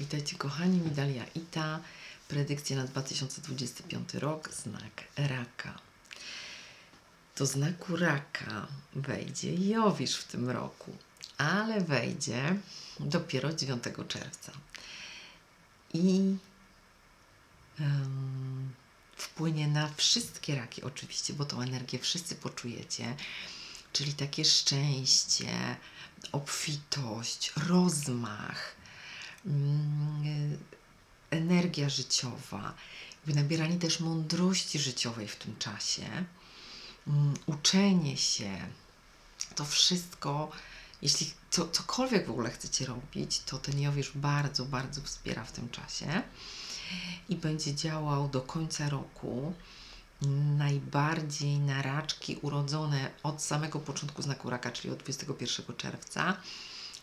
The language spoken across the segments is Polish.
Witajcie kochani, Midalia Ita. Predykcja na 2025 rok, znak raka. Do znaku raka wejdzie Jowisz w tym roku, ale wejdzie dopiero 9 czerwca. I em, wpłynie na wszystkie raki oczywiście, bo tą energię wszyscy poczujecie, czyli takie szczęście, obfitość, rozmach, energia życiowa, nabieranie też mądrości życiowej w tym czasie, mm, uczenie się, to wszystko, jeśli co, cokolwiek w ogóle chcecie robić, to ten Jowisz bardzo, bardzo wspiera w tym czasie i będzie działał do końca roku. Najbardziej na raczki urodzone od samego początku znaku raka, czyli od 21 czerwca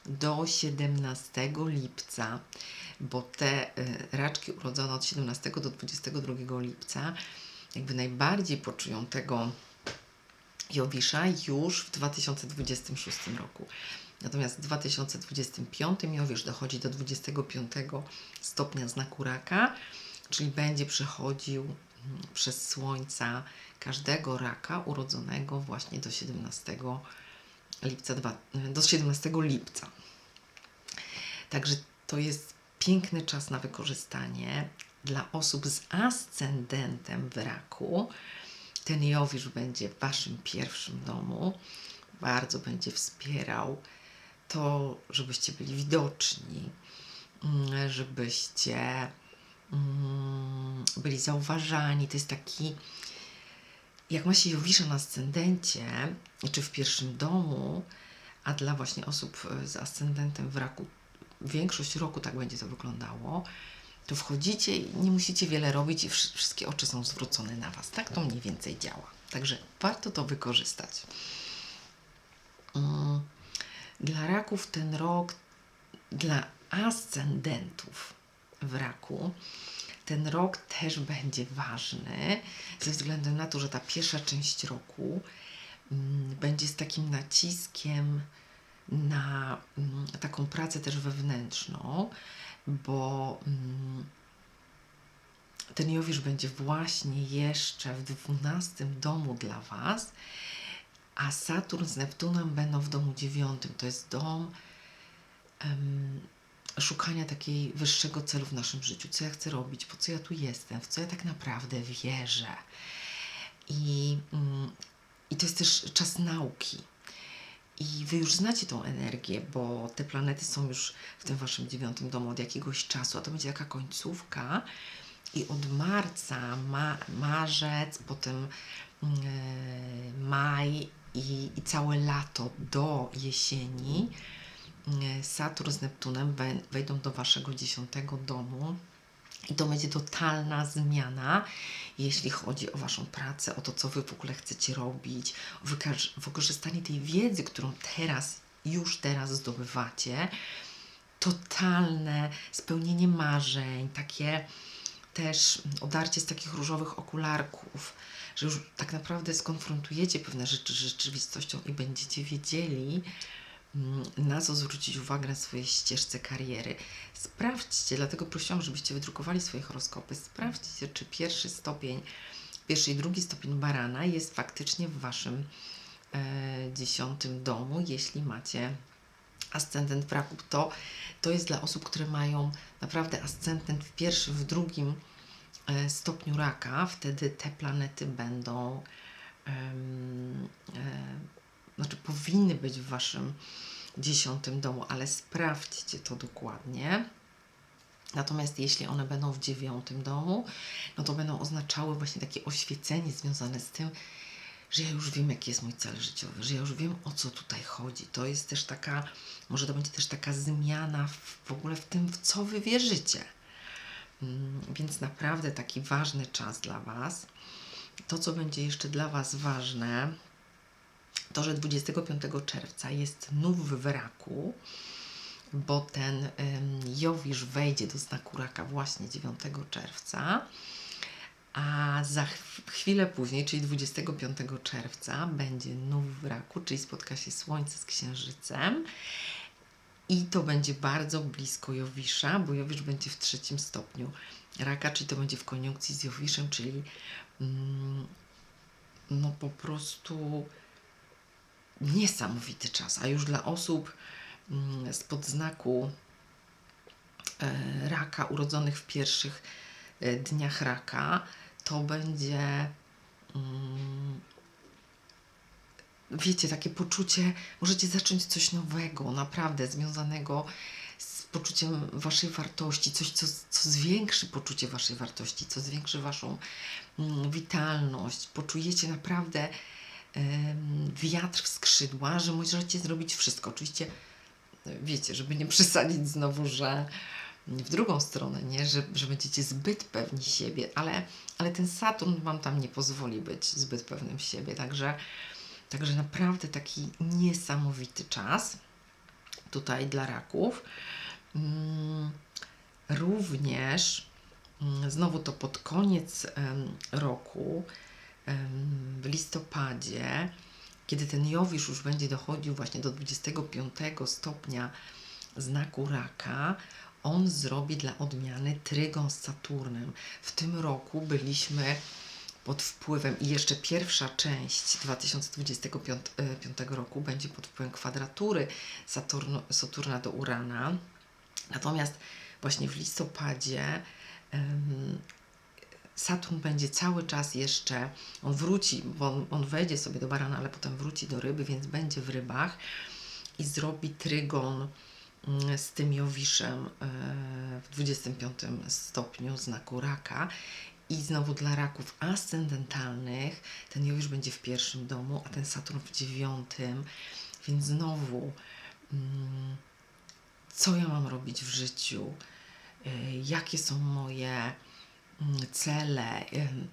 do 17 lipca, bo te y, raczki urodzone od 17 do 22 lipca jakby najbardziej poczują tego Jowisza już w 2026 roku. Natomiast w 2025 Jowisz dochodzi do 25 stopnia znaku raka, czyli będzie przechodził mm, przez słońca każdego raka urodzonego właśnie do 17 lipca, dwa- do 17 lipca. Także to jest piękny czas na wykorzystanie dla osób z ascendentem w raku. Ten Jowisz będzie w Waszym pierwszym domu. Bardzo będzie wspierał to, żebyście byli widoczni, mm, żebyście mm, byli zauważani. To jest taki, jak ma się Jowisza na ascendencie, czy w pierwszym domu, a dla właśnie osób e, z ascendentem w raku większość roku tak będzie to wyglądało, to wchodzicie i nie musicie wiele robić i wsz- wszystkie oczy są zwrócone na Was. Tak to mniej więcej działa. Także warto to wykorzystać. Mm, Dla raków ten rok, dla ascendentów w raku, ten rok też będzie ważny ze względu na to, że ta pierwsza część roku mm, będzie z takim naciskiem na mm, taką pracę też wewnętrzną, bo mm, ten Jowisz będzie właśnie jeszcze w 12 domu dla Was, a Saturn z Neptunem będą w domu dziewiątym. To jest dom szukania takiej wyższego celu w naszym życiu. Co ja chcę robić, po co ja tu jestem, w co ja tak naprawdę wierzę. I, mm, i to jest też czas nauki. I wy już znacie tą energię, bo te planety są już w tym waszym dziewiątym domu od jakiegoś czasu, a to będzie taka końcówka. I od marca, ma, marzec, potem e, maj i, i całe lato do jesieni Saturn z Neptunem wej- wejdą do waszego dziesiątego domu. I to będzie totalna zmiana, jeśli chodzi o Waszą pracę, o to, co Wy w ogóle chcecie robić, o wykorzystanie tej wiedzy, którą teraz, już teraz zdobywacie. Totalne spełnienie marzeń, takie też odarcie z takich różowych okularków, że już tak naprawdę skonfrontujecie pewne rzeczy z rzeczywistością i będziecie wiedzieli, na co zwrócić uwagę na swojej ścieżce kariery. Sprawdźcie, dlatego prosiłam, żebyście wydrukowali swoje horoskopy. Sprawdźcie, czy pierwszy stopień, pierwszy i drugi stopień barana jest faktycznie w waszym e, dziesiątym domu, jeśli macie ascendent w raku. To, to jest dla osób, które mają naprawdę ascendent w pierwszym, w drugim e, stopniu raka. Wtedy te planety będą em, e, znaczy powinny być w waszym dziesiątym domu, ale sprawdźcie to dokładnie. Natomiast jeśli one będą w dziewiątym domu, no to będą oznaczały właśnie takie oświecenie związane z tym, że ja już wiem, jaki jest mój cel życiowy, że ja już wiem, o co tutaj chodzi. To jest też taka, może to będzie też taka zmiana w, w ogóle w tym, w co wy wierzycie. Mm, Więc naprawdę taki ważny czas dla Was. To, co będzie jeszcze dla Was ważne, to, że 25 czerwca jest nów w raku, bo ten Jowisz wejdzie do znaku raka właśnie 9 czerwca, a za chw- chwilę później, czyli 25 czerwca, będzie nów w raku, czyli spotka się Słońce z Księżycem. I to będzie bardzo blisko Jowisza, bo Jowisz będzie w trzecim stopniu raka, czyli to będzie w koniunkcji z Jowiszem, czyli mm, no po prostu niesamowity czas. A już dla osób mm, spod znaku e, raka, urodzonych w pierwszych e, dniach raka, to będzie mm, wiecie, takie poczucie, możecie zacząć coś nowego, naprawdę związanego z poczuciem waszej wartości, coś, co, co zwiększy poczucie waszej wartości, co zwiększy waszą mm, witalność. Poczujecie naprawdę wiatr w skrzydła, że możecie zrobić wszystko. Oczywiście, wiecie, żeby nie przesadzić znowu, że w drugą stronę, nie? Że, że będziecie zbyt pewni siebie, ale, ale ten Saturn Wam tam nie pozwoli być zbyt pewnym siebie, także Także naprawdę taki niesamowity czas tutaj dla raków. Mm, Również mm, znowu to pod koniec roku, w listopadzie, kiedy ten Jowisz już będzie dochodził właśnie do 25 stopnia znaku raka, on zrobi dla odmiany trygon z Saturnem. W tym roku byliśmy pod wpływem i jeszcze pierwsza część 2025 e, roku będzie pod wpływem kwadratury Saturna do Urana. Natomiast właśnie w listopadzie Saturn będzie cały czas jeszcze, on wróci, bo on, on wejdzie sobie do barana, ale potem wróci do ryby, więc będzie w rybach i zrobi trygon mm, z tym Jowiszem e, w 25 stopniu znaku raka i znowu dla raków ascendentalnych ten Jowisz będzie w pierwszym domu, a ten Saturn w dziewiątym. Więc znowu, mm, co ja mam robić w życiu? Y, Jakie są moje cele? Y,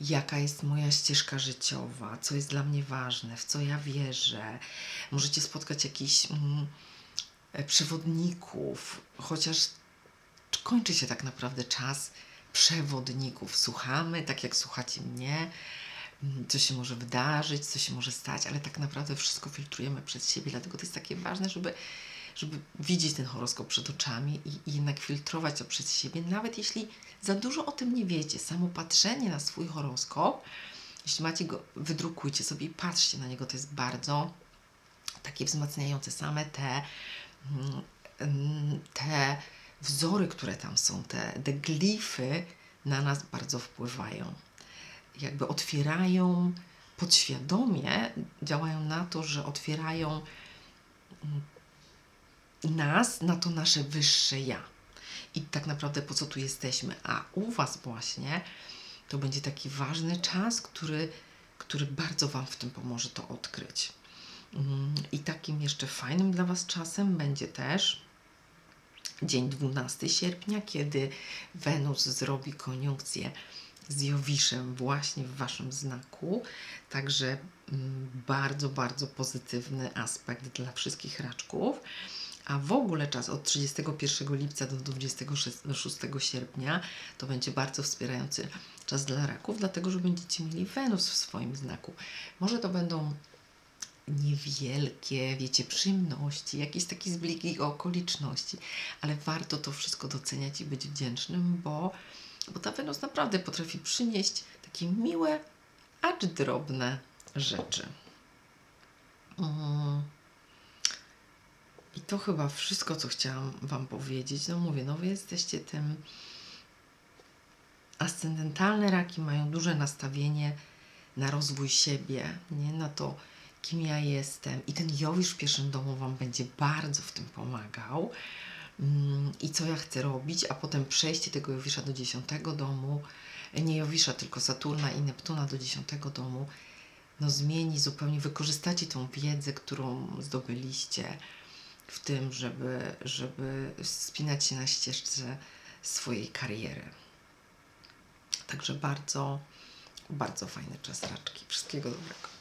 Jaka jest moja ścieżka życiowa? Co jest dla mnie ważne? W co ja wierzę? Możecie spotkać jakichś mm, e, przewodników, chociaż kończy się tak naprawdę czas przewodników. Słuchamy, tak jak słuchacie mnie, mm, co się może wydarzyć, co się może stać, ale tak naprawdę wszystko filtrujemy przez siebie, dlatego to jest takie ważne, żeby, żeby widzieć ten horoskop przed oczami i, i jednak filtrować to przez siebie, nawet jeśli za dużo o tym nie wiecie. Samo patrzenie na swój horoskop, jeśli macie go, wydrukujcie sobie i patrzcie na niego, to jest bardzo takie wzmacniające. Same te, mm, mm, te wzory, które tam są, te, te glify na nas bardzo wpływają. Jakby otwierają podświadomie, działają na to, że otwierają mm, nas na to nasze wyższe ja. I tak naprawdę po co tu jesteśmy. A u Was właśnie to będzie taki ważny czas, który, który bardzo Wam w tym pomoże to odkryć. Mm, I takim jeszcze fajnym dla Was czasem będzie też dzień 12 sierpnia, kiedy Wenus zrobi koniunkcję z Jowiszem właśnie w Waszym znaku. Także mm, bardzo, bardzo pozytywny aspekt dla wszystkich raczków. A w ogóle czas od 31 lipca do 26 sierpnia to będzie bardzo wspierający czas dla raków, dlatego że będziecie mieli Wenus w swoim znaku. Może to będą niewielkie, wiecie, przyjemności, jakieś takie zbliki okoliczności, ale warto to wszystko doceniać i być wdzięcznym, bo, bo ta Wenus naprawdę potrafi przynieść takie miłe, acz drobne rzeczy. Mm. I to chyba wszystko, co chciałam Wam powiedzieć. No mówię, no Wy jesteście tym. Ascendentalne raki mają duże nastawienie na rozwój siebie, nie na to, kim ja jestem. I ten Jowisz w pierwszym domu Wam będzie bardzo w tym pomagał. Mm, I co ja chcę robić, a potem przejście tego Jowisza do dziesiątego domu, nie Jowisza, tylko Saturna i Neptuna do dziesiątego domu, no zmieni zupełnie, wykorzystacie tą wiedzę, którą zdobyliście w tym, żeby, żeby spinać się na ścieżce swojej kariery. Także bardzo, bardzo fajny czas raczki. Wszystkiego dobrego.